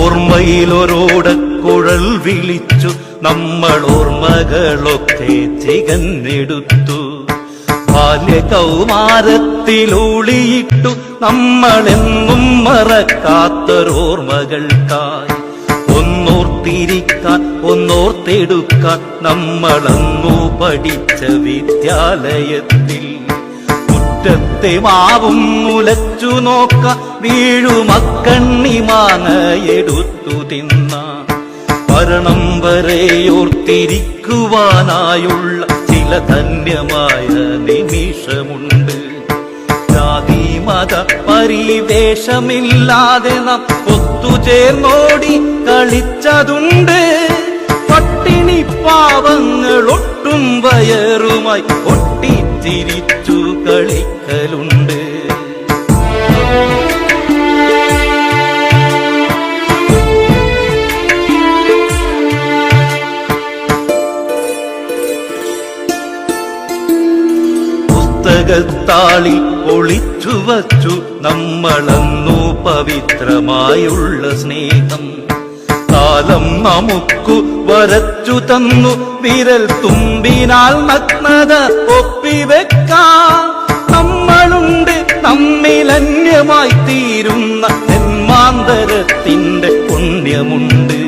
ഓർമ്മയിലൊരോടക്കുഴൽ വിളിച്ചു നമ്മൾ ഓർമ്മകളൊക്കെ കൗമാരത്തിൽ ബാല്യകൗമാരത്തിലൂളിയിട്ടു നമ്മളെന്നും മറക്കാത്തൊരോർമ്മകൾക്കായി. ഒന്നോർത്തിരിക്കാൻ ഒന്നോർത്തെടുക്കാൻ നമ്മളങ്ങു പഠിച്ച വിദ്യാലയത്തിൽ മുറ്റത്തെ മാവും മുലച്ചു നോക്ക വീഴുമക്കണ്ണി മാങ്ങയെടുത്തു തിന്ന. മരണം വരെയോർത്തിരിക്കുവാനായുള്ള ചില ധന്യമായ നിമിഷമുണ്ട്. ജാതി മത പരിവേഷമില്ലാതെ നാം ഒത്തുചേർന്നോടി കളിച്ചതുണ്ട്. പട്ടിണി പാവങ്ങൾ ഒട്ടും വയറുമായി ഒട്ടിച്ചിരിച്ചു കളിക്കലുണ്ട്. പുസ്തകത്താളി ഒളിച്ചു വച്ചു നമ്മളന്നു പവിത്രമായുള്ള സ്നേഹം. കാലം നമുക്കു വരച്ചു തന്നു വിരൽ തുമ്പിനാൽ നഗ്നത ഒപ്പിവെക്കാം. നമ്മളുണ്ട് നമ്മിലന്യമായി തീരുന്ന ജന്മാന്തരത്തിന്റെ പുണ്യമുണ്ട്.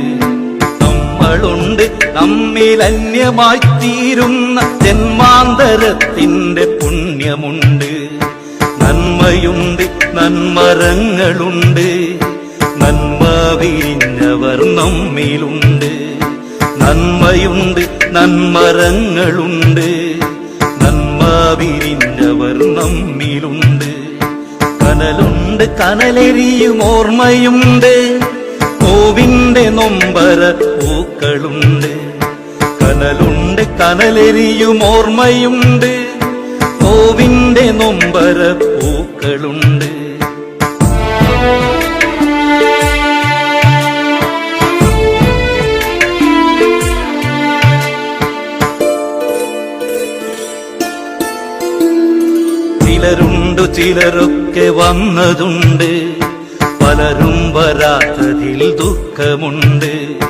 നമ്മളുണ്ട് നമ്മിലന്യമായി തീരുന്ന ജന്മാന്തരത്തിന്റെ പുണ്യമുണ്ട്. നന്മയുണ്ട് നന്മരങ്ങളുണ്ട്. നന്മ വിരിഞ്ഞവർ നമ്മിലുണ്ട്. നന്മയുണ്ട് നന്മരങ്ങളുണ്ട്. നന്മ വിരിഞ്ഞവർ നമ്മിലുണ്ട് കനലുണ്ട് കനലെരിയും ഓർമ്മയുണ്ട്. കോവിന്റെ നൊമ്പര പൂക്കളുണ്ട്. കനലുണ്ട് കനലെരിയും ഓർമ്മയുണ്ട്. കോവിന്റെ നൊമ്പര പൂക്കളുണ്ട്. ചിലരുണ്ടു ചിലരൊക്കെ വന്നതുണ്ട്. പലരും വരാത്തതിൽ ദുഃഖമുണ്ട്.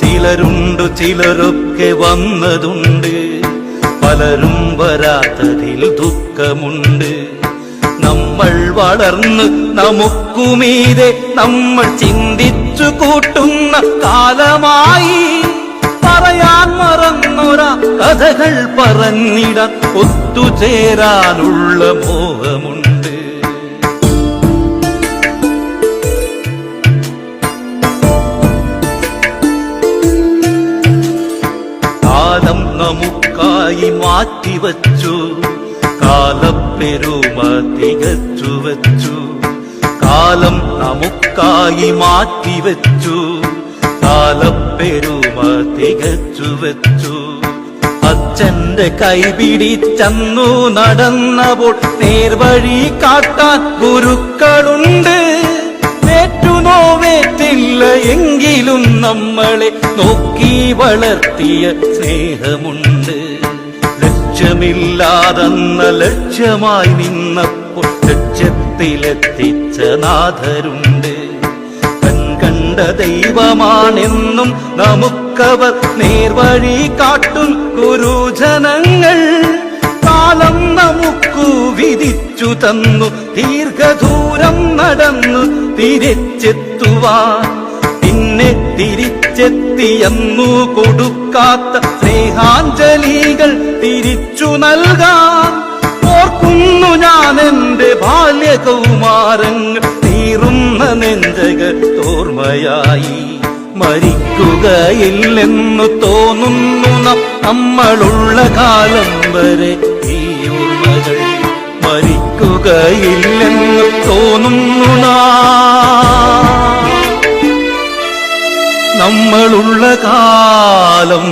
ചിലരുണ്ട് ചിലരൊക്കെ വന്നതുണ്ട്. പലരും വരാത്തതിൽ ദുഃഖമുണ്ട്. നമ്മൾ വളർന്ന് നമുക്കുമീതെ നമ്മൾ ചിന്തിച്ചു കൂട്ടുന്ന കാലമായി പറയാൻ മറന്നൊരാ കഥകൾ പറഞ്ഞിട ഒത്തുചേരാനുള്ള മോഹമുണ്ട്. കാലം നമുക്കായി മാറ്റിവച്ചു കാലപ്പെരുമ തികച്ചു വച്ചു. കാലം നമുക്കായി മാറ്റിവച്ചു കാലപ്പെരുമ തികച്ചു വച്ചു. അച്ഛന്റെ കൈപിടിച്ചന്നു നടന്നപ്പോൾ നേർവഴി കാട്ടാൻ ഗുരുക്കളുണ്ട്. േറ്റില്ല എങ്കിലും നമ്മളെ നോക്കി വളർത്തിയ സ്നേഹമുണ്ട്. ലക്ഷ്യമില്ലാതെന്ന ലക്ഷ്യമായി നിന്നപ്പോൾ ലക്ഷ്യത്തിലെത്തിച്ച നാഥരുണ്ട്. കണ്ട ദൈവമാണെന്നും നമുക്കവർ നേർവഴി കാട്ടും ഗുരുജനങ്ങൾ. കാലം നമുക്കു വിധിച്ചു തന്നു ദീർഘദൂരം നടന്നു തിരിച്ചെത്തുവാൻ. പിന്നെ തിരിച്ചെത്തിയെന്നു കൊടുക്കാത്ത സ്നേഹാഞ്ജലികൾ തിരിച്ചു നൽകാൻ. ഓർക്കുന്നു ഞാൻ എന്റെ ബാല്യകൗമാരങ്ങൾ തീറുന്ന നെഞ്ചകത്തോർമ്മയായി മരിക്കുകയില്ലെന്നു തോന്നുന്നു നമ്മളുള്ള കാലം വരെ ഈ ഓർമ്മകൾ മരിക്കുകയില്ലെന്നു തോന്നുന്നു നമ്മളുള്ള കാലം